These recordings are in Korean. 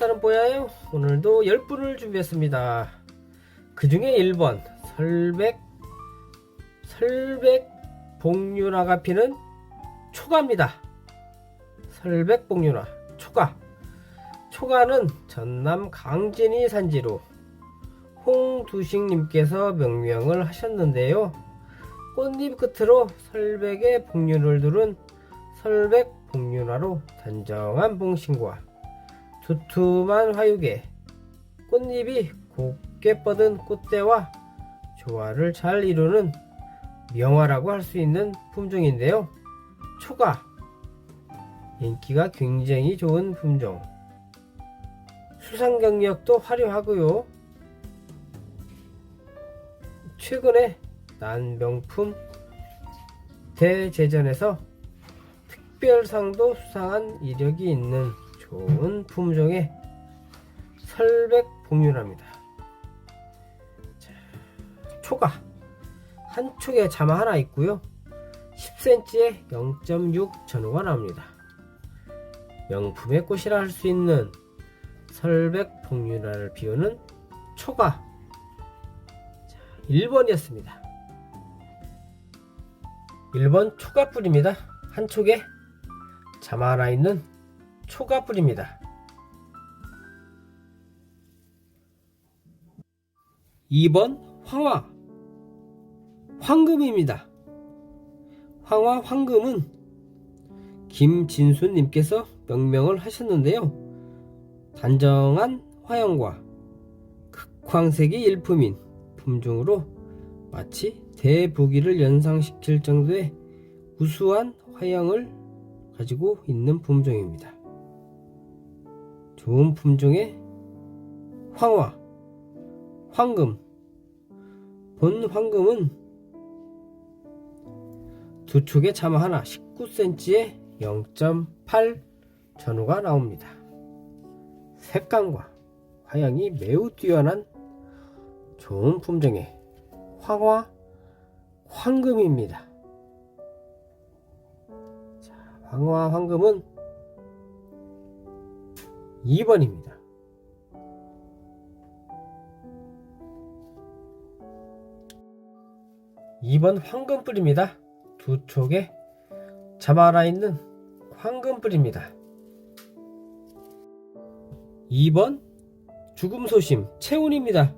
따는 뽀야요. 오늘도 10분을 준비했습니다. 그 중에 1번 설백 설백 복륜화가 피는 초가입니다. 설백 복륜화 초가. 초가는 전남 강진이 산지로 홍두식님께서 명명을 하셨는데요. 꽃잎 끝으로 설백의 복륜을 두른 설백 복륜화로 단정한 봉신과 두툼한 화육에 꽃잎이 곱게 뻗은 꽃대와 조화를 잘 이루는 명화라고 할 수 있는 품종인데요. 초가 인기가 굉장히 좋은 품종. 수상 경력도 화려하고요. 최근에 난 명품 대제전에서 특별상도 수상한 이력이 있는 좋은 품종의 설백. 자, 초가 한 촉에 자마 하나 있고요. 10cm에 0.6 전후가 나옵니다. 명품의 꽃이라 할 수 있는 설백 복륜화를 비우는 초가 1번이었습니다. 1번 초가뿔입니다. 한 촉에 자마 하나 있는 초가뿔입니다. 2번 황화 황금입니다. 황화 황금은 김진수님께서 명명을 하셨는데요. 단정한 화형과 극황색이 일품인 품종으로 마치 대부기를 연상시킬 정도의 우수한 화형을 가지고 있는 품종입니다. 좋은 품종의 황화, 황금. 본 황금은 두 촉에 자마 하나 19cm에 0.8 전후가 나옵니다. 색감과 화형이 매우 뛰어난 좋은 품종의 황화 황금입니다. 자, 황화 황금은 2번입니다. 2번 황금뿔입니다. 두 촉에 자마라 있는 황금뿔입니다. 2번 죽음소심 채운입니다.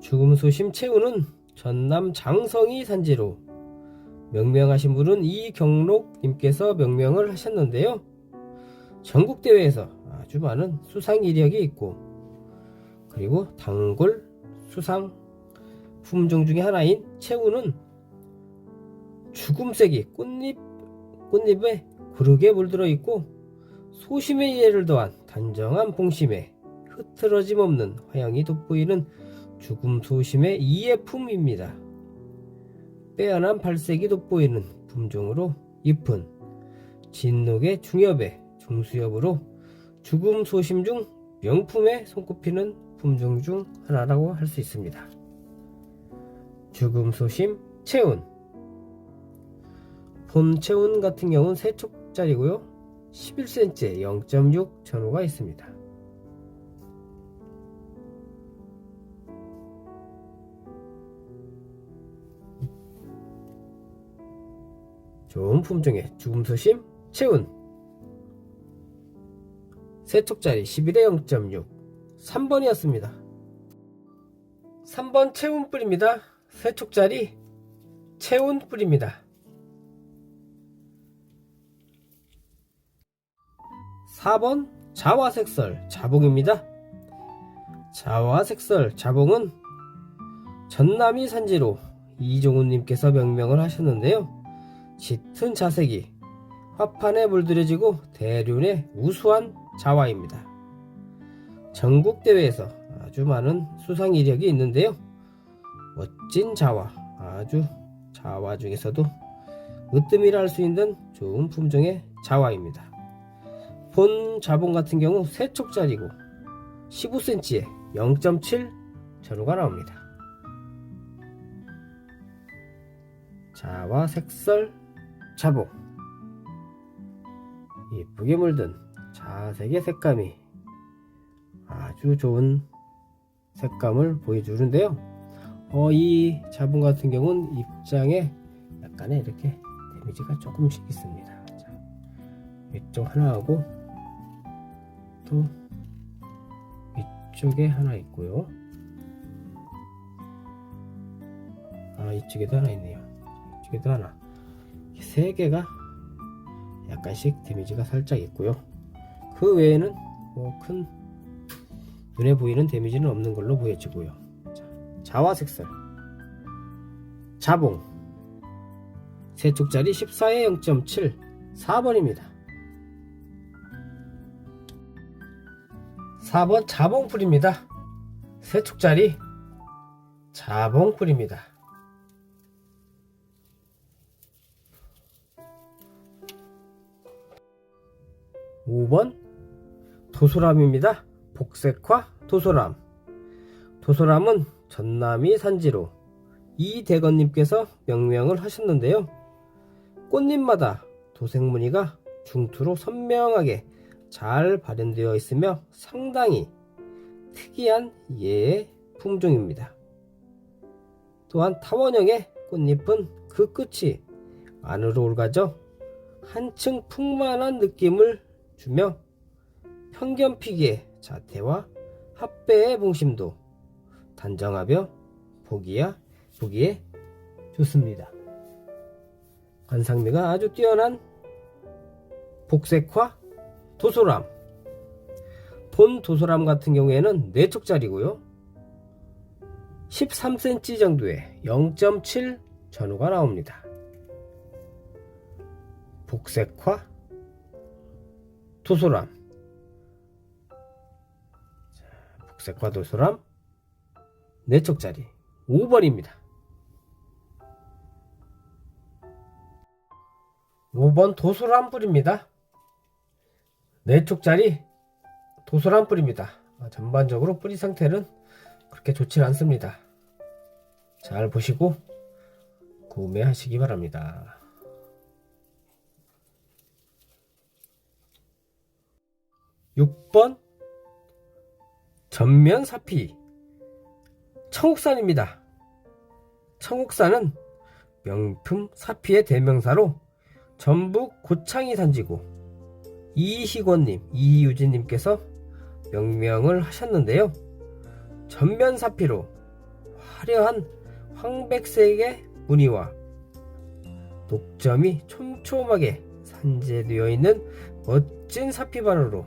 죽음소심 채운은 전남 장성이 산지로 명명하신 분은 이경록님께서 명명을 하셨는데요. 전국대회에서 아주 많은 수상 이력이 있고 그리고 단골 수상 품종 중에 하나인 채우는 죽음색이 꽃잎, 꽃잎에 고르게 물들어 있고 소심의 예를 더한 단정한 봉심에 흐트러짐 없는 화양이 돋보이는 죽음 소심의 이예품입니다. 빼어난 발색이 돋보이는 품종으로 잎은 진녹의 중엽에 중수엽으로 죽음 소심 중 명품에 손꼽히는 품종 중 하나라고 할 수 있습니다. 죽음 소심 체운 본 체운 같은 경우는 3촉짜리고요. 11cm에 0.6 전후가 있습니다. 좋은 품종의 죽음 소심 체운 3촉짜리 11에 0.6 3번이었습니다 3번 체운뿔입니다 세 촉짜리 채운 뿔입니다. 4번 자화색설 자봉입니다. 자화색설 자봉은 전남이 산지로 이종훈님께서 명명을 하셨는데요. 짙은 자색이 화판에 물들여지고 대륜의 우수한 자화입니다. 전국 대회에서 아주 많은 수상 이력이 있는데요. 멋진 자화, 아주 자화 중에서도 으뜸이라 할 수 있는 좋은 품종의 자화입니다. 본 자봉 같은 경우 3촉짜리고 15cm에 0.7 전후가 나옵니다. 자화 색설 자봉 이쁘게 물든 자색의 색감이 아주 좋은 색감을 보여주는데요. 어, 이 자분 같은 경우는 입장에 약간의 이렇게 데미지가 조금씩 있습니다. 자, 이쪽 하나 하고 또 이쪽에 하나 있고요. 아 이쪽에도 하나 있네요. 이쪽에도 하나. 이세 개가 약간씩 데미지가 살짝 있고요. 그 외에는 뭐 큰 눈에 보이는 데미지는 없는 걸로 보여지고요. 자, 자화 색설 자봉 세 쪽짜리 14에 0.7 4번입니다. 4번 자봉풀입니다. 세 쪽짜리 자봉풀입니다. 5번 도소람입니다. 복색화 도소람. 도소람은 전남이 산지로 이대건님께서 명명을 하셨는데요. 꽃잎마다 도색무늬가 중투로 선명하게 잘 발현되어 있으며 상당히 특이한 예의 품종입니다. 또한 타원형의 꽃잎은 그 끝이 안으로 올가져 한층 풍만한 느낌을 주며 편견 피기의 자태와 합배의 봉심도 단정하며 보기야 보기에 좋습니다. 관상미가 아주 뛰어난 복색화 도소람 본 도소람 같은 경우에는 4촉짜리고요 13cm 정도의 0.7 전후가 나옵니다. 복색화 도소람 복색화 도 소람 4촉짜리 5번입니다. 5번 도소람 뿌립니다. 4촉짜리 도소람 뿌립니다. 아, 전반적으로 뿌리 상태는 그렇게 좋지 않습니다. 잘 보시고 구매하시기 바랍니다. 6번 전면 사피 청옥산입니다. 청옥산은 명품 사피의 대명사로 전북 고창이 산지고 이희권님, 이유진님께서 명명을 하셨는데요. 전면 사피로 화려한 황백색의 무늬와 독점이 촘촘하게 산재되어 있는 멋진 사피바로로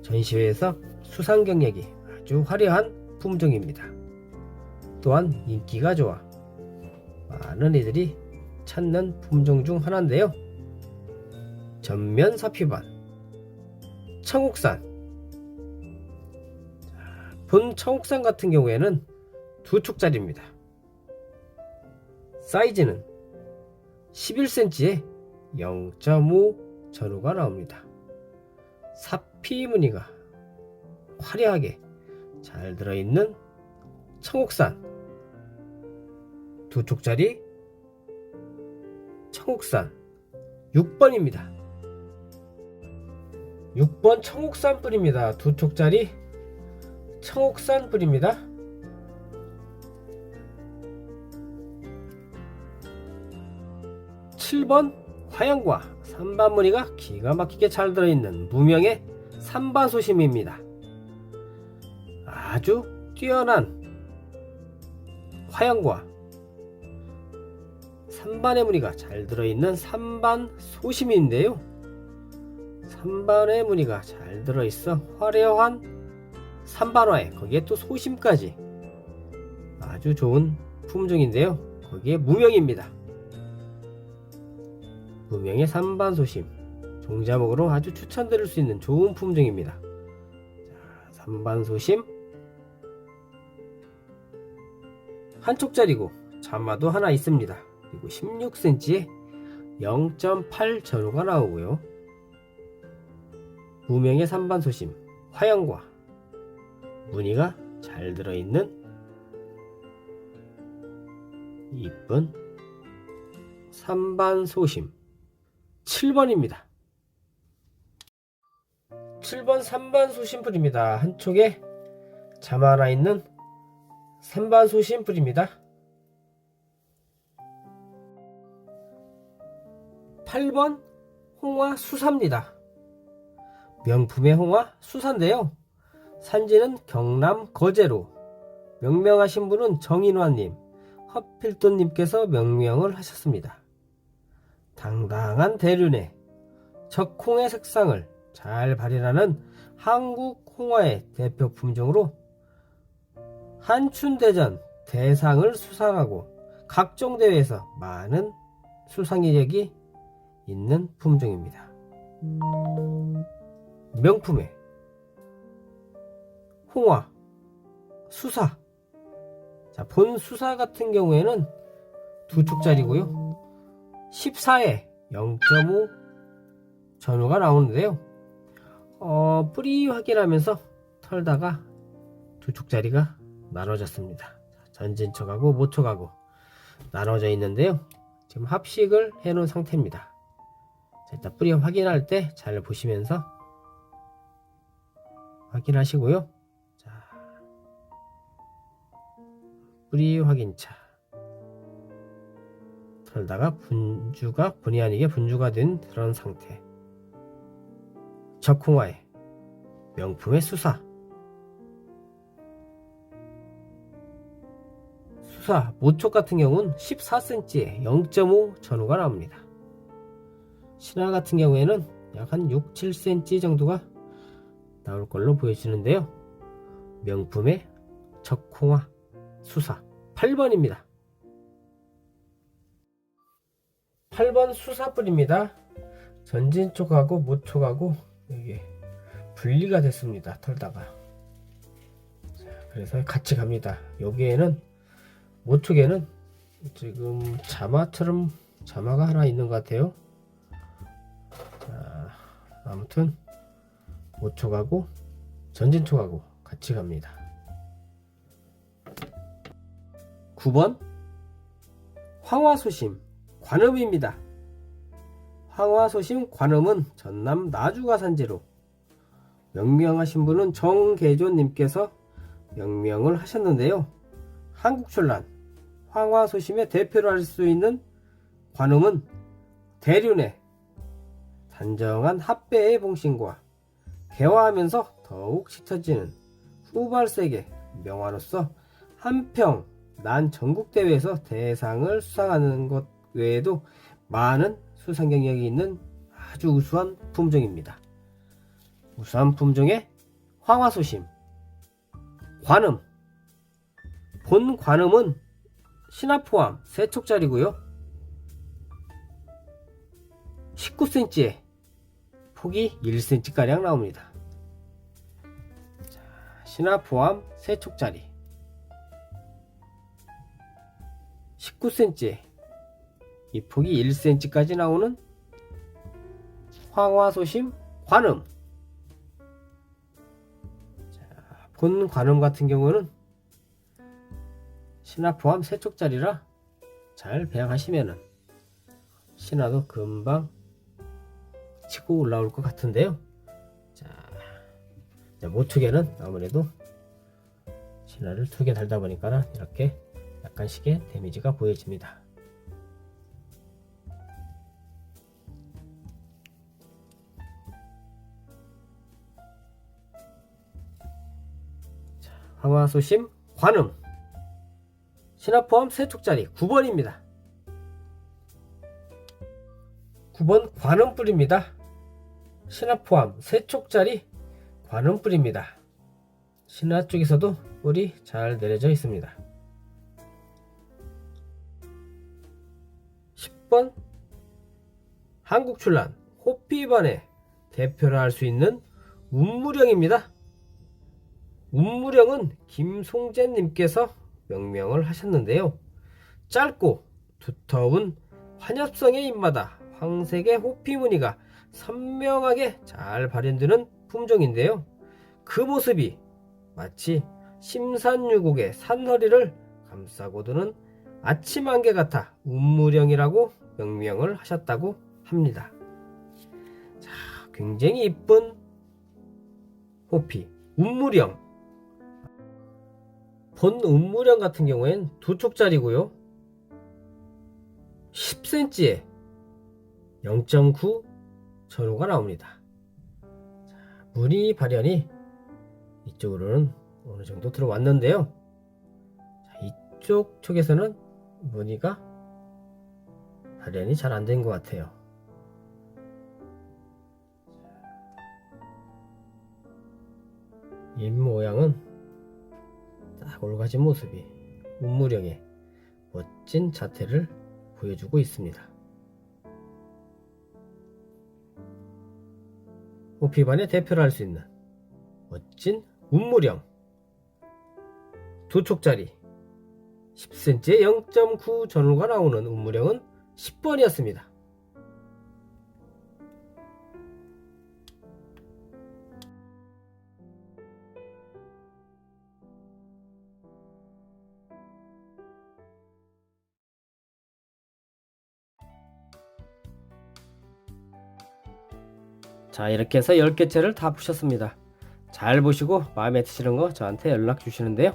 전시회에서 수상 경력이 아주 화려한 품종입니다. 또한 인기가 좋아 많은 이들이 찾는 품종 중 하나인데요. 전면 사피반 청옥산 자, 본 청옥산 같은 경우에는 두 촉짜리입니다. 사이즈는 11cm에 0.5 전후가 나옵니다. 사피 무늬가 화려하게 잘 들어있는 청옥산 두 촉짜리 청옥산 6번입니다. 6번 청옥산 뿌립니다. 두 촉짜리 청옥산 뿌립니다. 7번 화양과 산반 무늬가 기가 막히게 잘 들어있는 무명의 산반 소심입니다. 아주 뛰어난 화양과 산반의 무늬가 잘 들어있는 산반 소심인데요. 산반의 무늬가 잘 들어있어 화려한 산반화에 거기에 또 소심까지 아주 좋은 품종인데요. 거기에 무명입니다. 무명의 산반 소심 종자목으로 아주 추천드릴 수 있는 좋은 품종입니다. 자, 산반 소심 한 촉짜리고 자마도 하나 있습니다. 그리고 16cm에 0.8 전후가 나오고요. 무명의 산반 소심 화형과 무늬가 잘 들어있는 이쁜 산반 소심 7번입니다. 7번 3반 소심풀입니다. 한쪽에 잠 하나 있는 3반 소심풀입니다. 8번 홍화 수사입니다. 명품의 홍화 수사인데요. 산지는 경남 거제로 명명하신 분은 정인화님, 허필돈님께서 명명을 하셨습니다. 당당한 대륜에 적홍의 색상을 잘 발현하는 한국 홍화의 대표 품종으로 한춘대전 대상을 수상하고 각종 대회에서 많은 수상 이력이 있는 품종입니다. 명품의 홍화, 수사. 자, 본 수사 같은 경우에는 두 쪽짜리고요. 14에 0.5 전후가 나오는데요. 어, 뿌리 확인하면서 털다가 두 쪽짜리가 나눠졌습니다. 자, 전진척하고 모척하고 나눠져 있는데요. 지금 합식을 해 놓은 상태입니다. 자, 일단 뿌리 확인할 때 잘 보시면서 확인하시고요. 자, 뿌리 확인차. 털다가 분주가 본의 아니게 분주가 된 그런 상태. 적홍화의 명품의 수사. 수사 모촉 같은 경우는 14cm에 0.5 전후가 나옵니다. 신화 같은 경우에는 약 한 6, 7cm 정도가 나올 걸로 보여지는데요. 명품의 적홍화 수사 8번입니다. 8번 수사뿔입니다. 전진 쪽하고 모촉하고 이게 분리가 됐습니다. 털다가 자, 그래서 같이 갑니다. 여기에는 모촉에는 지금 자마처럼 자마가 하나 있는 것 같아요. 자, 아무튼 모촉하고 전진촉하고 같이 갑니다. 9번 황화소심 관음입니다. 황화소심 관음은 전남 나주가 산지로 명명하신 분은 정계조님께서 명명을 하셨는데요. 한국출란 황화소심의 대표로 할수 있는 관음은 대륜의 단정한 합배의 봉신과 개화하면서 더욱 짙어지는 후발색의 명화로서 한평 난 전국대회에서 대상을 수상하는 것 외에도 많은 수상 경력이 있는 아주 우수한 품종입니다. 우수한 품종의 황화소심 관음 본 관음은 신화 포함 3촉짜리고요. 19cm에 폭이 1cm가량 나옵니다. 자, 신화 포함 3촉짜리. 19cm에 이 폭이 1cm까지 나오는 황화소심 관음. 자, 본 관음 같은 경우는 신화 포함 3촉짜리라 잘 배양하시면은 신화도 금방 치고 올라올 것 같은데요. 자, 자 모투개는 아무래도 신화를 두 개 달다 보니까 이렇게 약간씩의 데미지가 보여집니다. 자, 황화소심 관음 신화 포함 3촉짜리 9번입니다. 9번 관음뿔입니다. 신화 포함 3촉짜리 관음뿔입니다. 신화 쪽에서도 뿔이 잘 내려져 있습니다. 10번 한국출란 호피반의 대표를 할 수 있는 운무령입니다. 운무령은 김송재님께서 명명을 하셨는데요. 짧고 두터운 환엽성의 잎마다 황색의 호피 무늬가 선명하게 잘 발현되는 품종인데요. 그 모습이 마치 심산유곡의 산허리를 감싸고 드는 아침 안개 같아 운무령이라고 명명을 하셨다고 합니다. 자, 굉장히 이쁜 호피, 운무령. 본 운무령 같은 경우엔 두 촉짜리고요. 10cm에 0.9 전후가 나옵니다. 자, 무늬 발현이 이쪽으로는 어느 정도 들어왔는데요. 자, 이쪽 쪽에서는 무늬가 발현이 잘 안 된 것 같아요. 입 모양은 딱 올가진 모습이 운무령의 멋진 자태를 보여주고 있습니다. 호피반의 대표를 할 수 있는 멋진 운무령 두 촉짜리 10cm에 0.9 전후가 나오는 운무령은 10번이었습니다. 자 이렇게 해서 10개째를 다 보셨습니다. 잘 보시고 마음에 드시는 거 저한테 연락 주시는데요.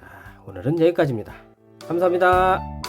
자, 오늘은 여기까지입니다. 감사합니다.